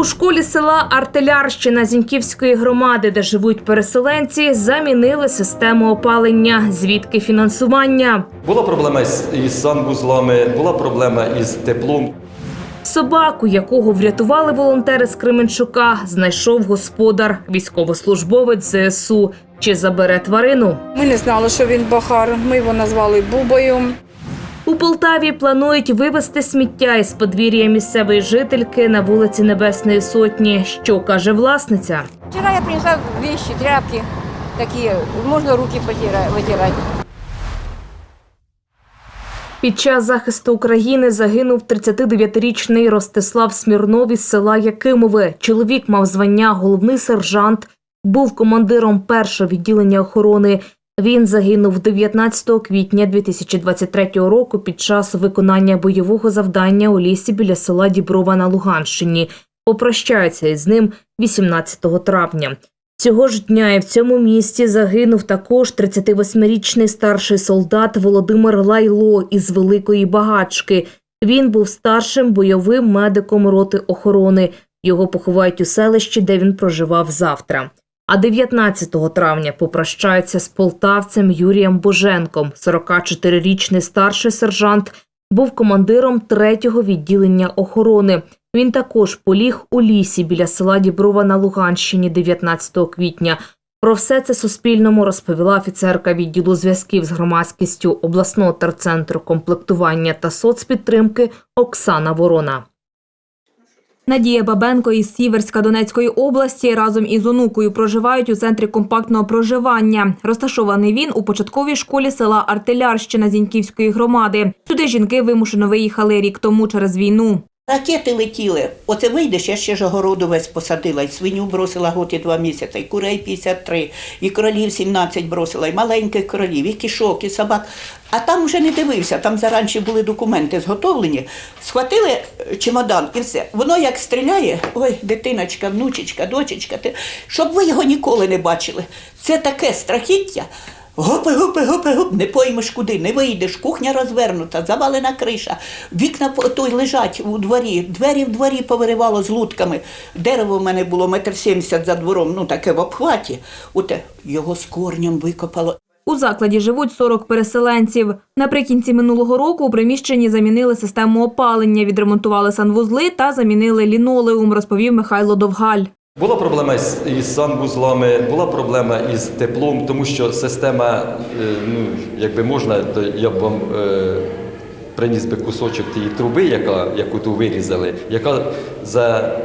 У школі села Артелярщина Зіньківської громади, де живуть переселенці, замінили систему опалення. Звідки фінансування? Була проблема із, санвузлами, була проблема із теплом. Собаку, якого врятували волонтери з Кременчука, знайшов господар, військовослужбовець ЗСУ. Чи забере тварину? Ми не знали, що він бахар. Ми його назвали Бубою. Полтаві планують вивезти сміття із подвір'я місцевої жительки на вулиці Небесної Сотні. Що каже власниця? Вчера я принесла вещи, тряпки такие, можно руки вытирать. Під час захисту України загинув 39-річний Ростислав Смірнов із села Якимове. Чоловік мав звання головний сержант, був командиром першого відділення охорони. Він загинув 19 квітня 2023 року під час виконання бойового завдання у лісі біля села Діброва на Луганщині. Попрощаються із ним 18 травня. Цього ж дня і в цьому місті загинув також 38-річний старший солдат Володимир Лайло із Великої Багачки. Він був старшим бойовим медиком роти охорони. Його поховають у селищі, де він проживав завтра. А 19 травня попрощаються з полтавцем Юрієм Боженком. 44-річний старший сержант був командиром третього відділення охорони. Він також поліг у лісі біля села Діброва на Луганщині 19 квітня. Про все це Суспільному розповіла офіцерка відділу зв'язків з громадськістю обласного терцентру комплектування та соцпідтримки Оксана Ворона. Надія Бабенко із Сіверська Донецької області разом із онукою проживають у центрі компактного проживання. Розташований він у початковій школі села Артилярщина Зіньківської громади. Сюди жінки вимушено виїхали рік тому через війну. Ракети летіли. Оце вийдеш, я ще ж огороду весь посадила, і свиню бросила год і два місяці, і курей 53, і кролів 17 бросила, і маленьких кролів, і кішок, і собак. А там вже не дивився, там заранче були документи зготовлені. Схватили е, чемодан і все. Воно як стріляє, ой, дитиночка, внучечка, дочечка, ти, щоб ви його ніколи не бачили. Це таке страхіття. Гопи, гопи, гопи, гопи, не поймеш куди, не вийдеш, кухня розвернута, завалена криша, вікна той лежать у дворі, двері в дворі повиривало з лутками. Дерево в мене було метр сімдесят за двором, ну таке в обхваті. Оте його з корнем викопало. У закладі живуть 40 переселенців. Наприкінці минулого року у приміщенні замінили систему опалення, відремонтували санвузли та замінили лінолеум, розповів Михайло Довгаль. Була проблема із, санвузлами, була проблема із теплом, тому що система, е, ну, якби можна, то я б вам е, приніс би кусочок тієї труби, яка, яку тут вирізали, яка за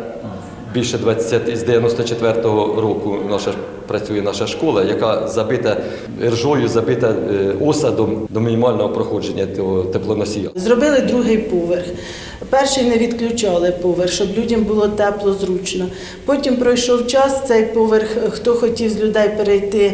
більше 20, з 94-го року наша працює наша школа, яка забита ржою, забита е, осадом до мінімального проходження теплоносія. Зробили другий поверх. Перший не відключали поверх, щоб людям було тепло, зручно. Потім пройшов час, цей поверх, хто хотів з людей перейти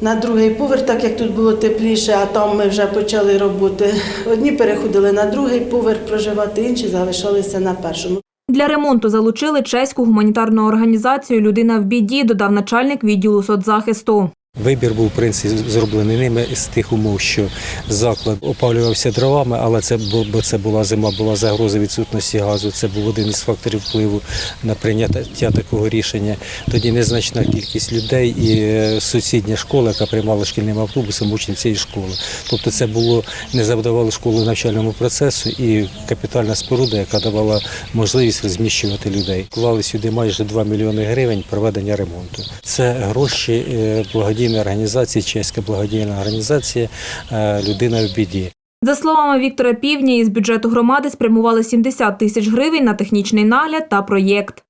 на другий поверх, так як тут було тепліше, а там ми вже почали роботи. Одні переходили на другий поверх проживати, інші залишалися на першому. Для ремонту залучили чеську гуманітарну організацію Людина в біді, додав начальник відділу соцзахисту. Вибір був в принципі зроблений ними з тих умов, що заклад опалювався дровами, але це бо це була зима, була загроза відсутності газу. Це був один із факторів впливу на прийняття такого рішення. Тоді незначна кількість людей і е, сусідня школа, яка приймала шкільним автобусом учнів цієї школи. Тобто це було не завдавало школу навчальному процесу і капітальна споруда, яка давала можливість розміщувати людей. Клали сюди майже 2 мільйони гривень проведення ремонту. Це гроші е, благодійної організації, чеська благодійна організація е, Людина в біді. За словами Віктора Півня, із бюджету громади спрямували 70 тисяч гривень на технічний нагляд та проєкт.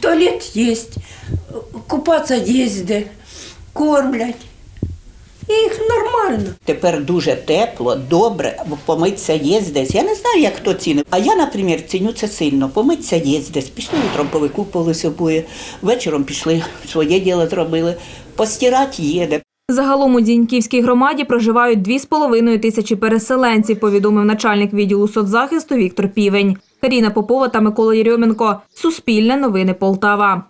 Туалет есть, купаться есть де, кормлять. І їх нормально. Тепер дуже тепло, добре, помитися є десь. Я не знаю, як хто цінить. А я, наприклад, ціню це сильно. Помитися є десь. Пішли утром повикупалися обоє, вечором пішли, своє діло зробили. Постирати їде. Загалом у Дзіньківській громаді проживають 2,5 тисячі переселенців, повідомив начальник відділу соцзахисту Віктор Півень. Каріна Попова та Микола Єрьоменко. Суспільне новини Полтава.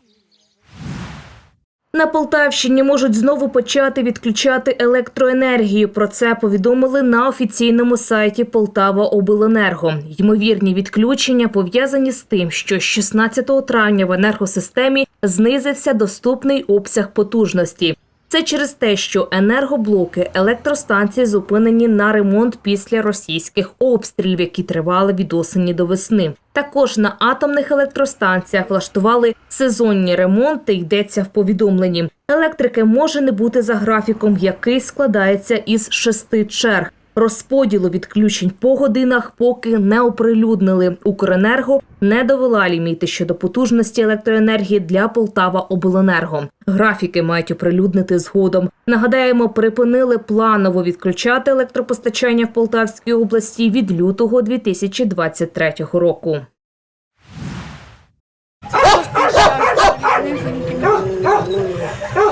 На Полтавщині можуть знову почати відключати електроенергію. Про це повідомили на офіційному сайті Полтава Обленерго. Ймовірні відключення пов'язані з тим, що з 16 травня в енергосистемі знизився доступний обсяг потужності. Це через те, що енергоблоки електростанції зупинені на ремонт після російських обстрілів, які тривали від осені до весни. Також на атомних електростанціях влаштували сезонні ремонти. Йдеться в повідомленні. Електрики може не бути за графіком, який складається із шести черг. Розподілу відключень по годинах поки не оприлюднили. Укренерго не довела ліміти щодо потужності електроенергії для Полтава Обленерго. Графіки мають оприлюднити згодом. Нагадаємо, припинили планово відключати електропостачання в Полтавській області від лютого 2023 року.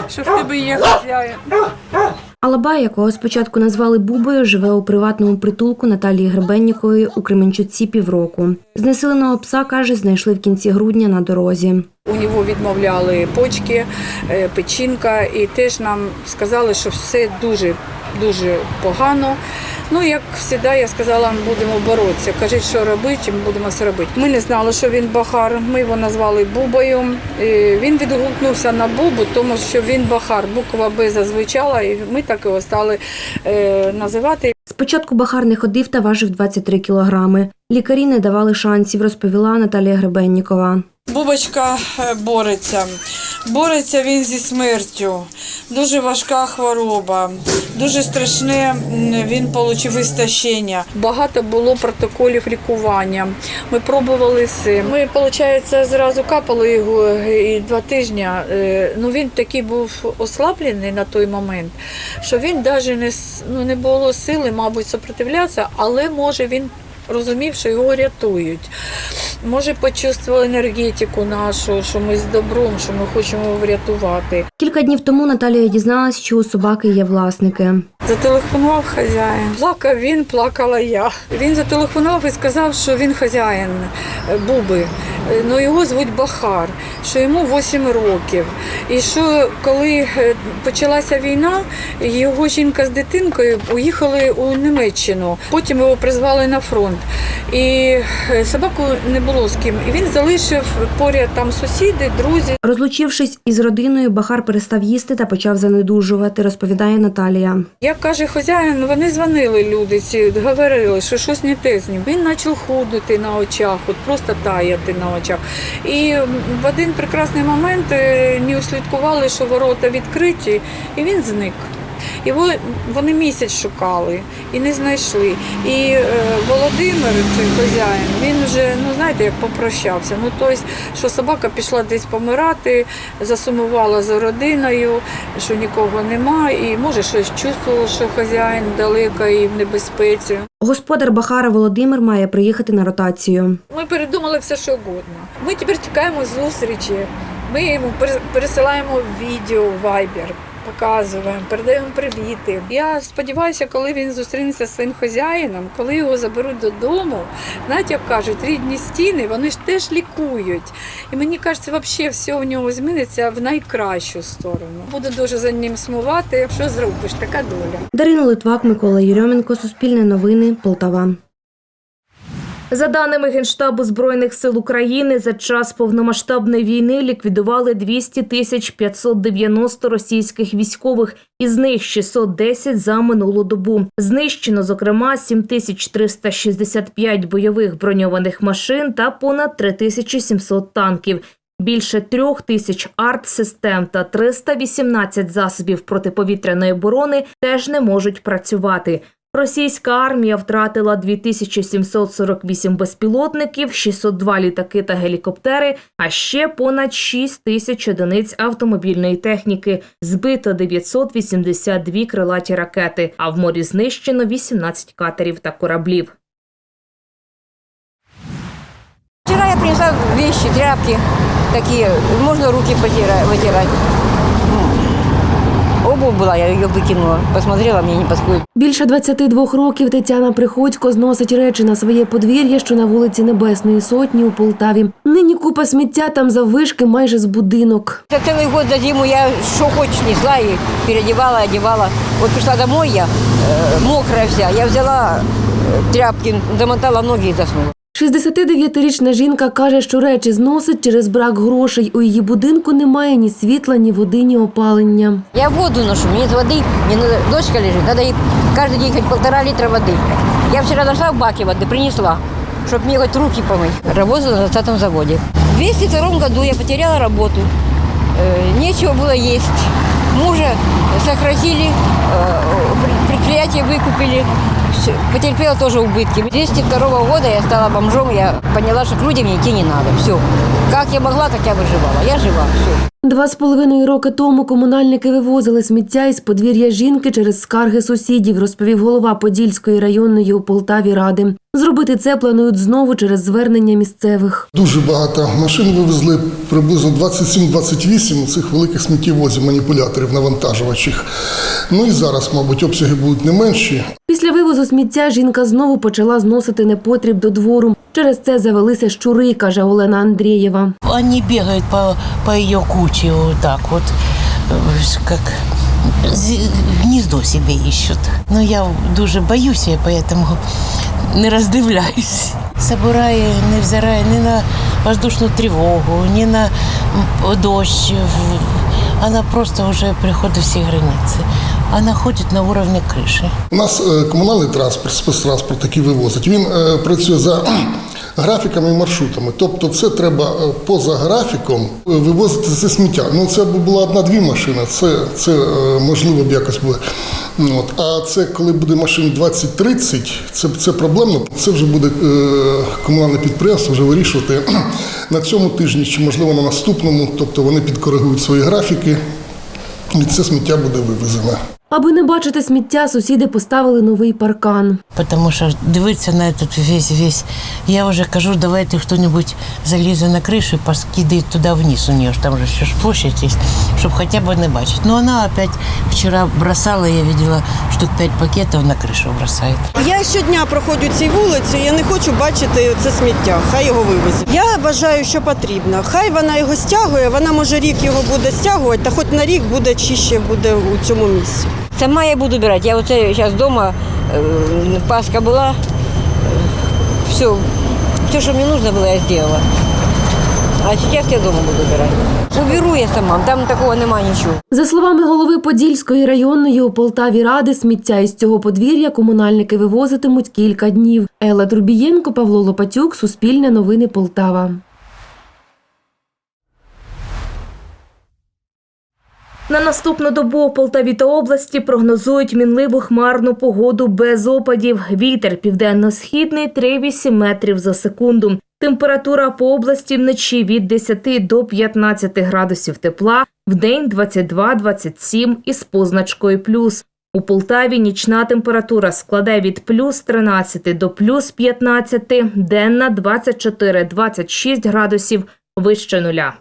Що в тебе є хазяїн. Алабай, якого спочатку назвали Бубою, живе у приватному притулку Наталії Гребеннікової у Кременчуці півроку. Знесиленого пса, каже, знайшли в кінці грудня на дорозі. У нього відмовляли почки, е, печінка, і теж нам сказали, що все дуже дуже погано. Ну, як завжди, я сказала, будемо боротися. Кажіть, що робити, і ми будемо все робити. Ми не знали, що він бахар. Ми його назвали Бубою. Е, Він відгукнувся на Бубу, тому що він бахар. Буква Б зазвучала, і ми так його стали е, називати. Спочатку Бахар не ходив та важив 23 кілограми. Лікарі не давали шансів, розповіла Наталія Гребеннікова. Бубочка е, бореться. Бореться він зі смертю. Дуже важка хвороба, дуже страшне. Він отримав істощення. Багато було протоколів лікування. Ми пробували все. Ми, виходить, зразу капали його і два тижні. е, Ну він такий був ослаблений на той момент, що він навіть не ну, не було сили, мабуть, сопротивлятися, але може він. Розумів, що його рятують. Може, почувствував енергетику нашу, що ми з добром, що ми хочемо врятувати. Кілька днів тому Наталія дізналась, що у собаки є власники. Зателефонував хазяїн. Плакав він, плакала я. Він зателефонував і сказав, що він хазяїн е, Буби. Е, Ну його звуть Бахар, що йому 8 років. І що коли е, почалася війна, його жінка з дитинкою уїхали у Німеччину. Потім його призвали на фронт. І собаку не було з ким. І він залишив поряд там сусіди, друзі. Розлучившись із родиною, Бахар перестав їсти та почав занедужувати, розповідає Наталія. Каже хазяїн, вони дзвонили люди, ці говорили, що щось не те з ним. Він почав худити на очах, от просто таяти на очах. І в один прекрасний момент е, не услідкували, що ворота відкриті, і він зник. Його вони місяць шукали і не знайшли. І е, Володимир, цей хазяїн, він вже ну знаєте, як попрощався. Ну тобто, що собака пішла десь помирати, засумувала за родиною, що нікого нема, і може щось чувствувала, що хазяїн далеко і в небезпеці. Господар Бахара Володимир має приїхати на ротацію. Ми передумали все, що угодно. Ми тепер чекаємо зустрічі. Ми йому пере- пересилаємо відео в Viber, показуємо, передаємо привіти. Я сподіваюся, коли він зустрінеться з своїм хазяїном, коли його заберуть додому, знаєте, як кажуть, рідні стіни, вони ж теж лікують. І мені кажеться, взагалі все в нього зміниться в найкращу сторону. Буду дуже за ним сумувати. Що зробиш? Така доля. Дарина Литвак, Микола Єрьоменко, Суспільне новини, Полтава. За даними Генштабу Збройних сил України, за час повномасштабної війни ліквідували 200 тисяч 590 російських військових, із них 610 за минулу добу. Знищено, зокрема, 7365 бойових броньованих машин та понад 3700 танків. Більше трьох тисяч арт-систем та 318 засобів протиповітряної оборони теж не можуть працювати. Російська армія втратила 2748 безпілотників, 602 літаки та гелікоптери, а ще понад 6 тисяч одиниць автомобільної техніки. Збито 982 крилаті ракети, а в морі знищено 18 катерів та кораблів. Вчера я принесла вещи, тряпки такие, можно руки вытирать обувь была, я ее выкинула. Посмотрела, мне не подходит. Більше 22 років Тетяна Приходько зносить речі на своє подвір'я, що на вулиці Небесної Сотні у Полтаві. Нині купа сміття там заввишки майже з будинок. За целый год за зиму я что хочешь несла и переодевала, одевала. Вот пришла домой я, э, мокрая вся. Я взяла э, тряпки, замотала ноги и заснула. 69-річна жінка каже, що речі зносить через брак грошей. У її будинку немає ні світла, ні води, ні опалення. Я воду ношу, мне из воды, мне надо, дочка лежит, надо ей каждый день хоть полтора литра воды. Я вчера нашла в баке воды, принесла, чтобы мне хоть руки помыть. Работала на 20 заводе. В 202 году я потеряла работу, Э, нечего было есть. Мужа сократили, э, пр- предприятие выкупили, Всё, потерпела тоже убытки. 202 года я стала бомжом, я поняла, что к людям идти не надо. Все. Как я могла, так я выживала. Я жива, все. Два з половиною роки тому комунальники вивозили сміття із подвір'я жінки через скарги сусідів, розповів голова Подільської районної у Полтаві ради. Зробити це планують знову через звернення місцевих. Дуже багато машин вивезли, приблизно 27-28 цих великих сміттєвозів, маніпуляторів, навантажувачів. Ну і зараз, мабуть, обсяги будуть не менші. Після вивозу сміття жінка знову почала зносити непотріб до двору. Через це завелися щури, каже Олена Андрієва. Они бегают по, по ее куче вот так вот, э, как зи- гнездо себе ищут. Но я дуже боюсь, я поэтому не роздивляюсь. Собирає, не взирає ні на воздушну тривогу, ні на м, дощ. В- Она просто уже приходит всі границі. Она ходить на уровне крыши. У нас е, комунальний транспорт, спецтранспорт, який вивозить, він е, працює за кхм, графіками і маршрутами. Тобто, це треба е, поза графіком е, вивозити це сміття. Ну це б була одна-дві машини, це, це е, можливо б якось буде. Ну, От. А це коли буде машин 20-30, це, це проблемно. Це вже буде е, комунальне підприємство вже вирішувати на цьому тижні чи можливо на наступному. Тобто вони підкоригують свої графіки, і це сміття буде вивезене. Аби не бачити сміття, сусіди поставили новий паркан. Потому що дивитися на этот весь весь. Я вже кажу, давайте хто-нибудь залізе на кришу і поскидає туди вниз. У нее ж там же ще ж площадь є, щоб хоча б не бачити. Но вона опять вчора бросала, я видела штук 5 пакетів на кришу бросає. Я щодня проходжу ці вулиці, я не хочу бачити це сміття. Хай його вивезуть. Я вважаю, що потрібно. Хай вона його стягує, вона може рік його буде стягувати, та хоч на рік буде чище буде у цьому місці. Сама я буду убирать. Я вот сейчас дома, э, Пасха была, все, все, что мне нужно было, я сделала. А сейчас я дома буду убирать. Уберу я сама, там такого нема нічого. За словами голови Подільської районної у Полтаві ради, сміття із цього подвір'я комунальники вивозитимуть кілька днів. Елла Трубієнко, Павло Лопатюк, Суспільне новини Полтава. На наступну добу Полтаві та області прогнозують мінливу хмарну погоду без опадів. Вітер південно-східний 3,8 метрів за секунду. Температура по області вночі від 10 до 15 градусів тепла, вдень 22-27 із позначкою плюс. У Полтаві нічна температура складає від плюс 13 до плюс 15, денна 24-26 градусів вище нуля.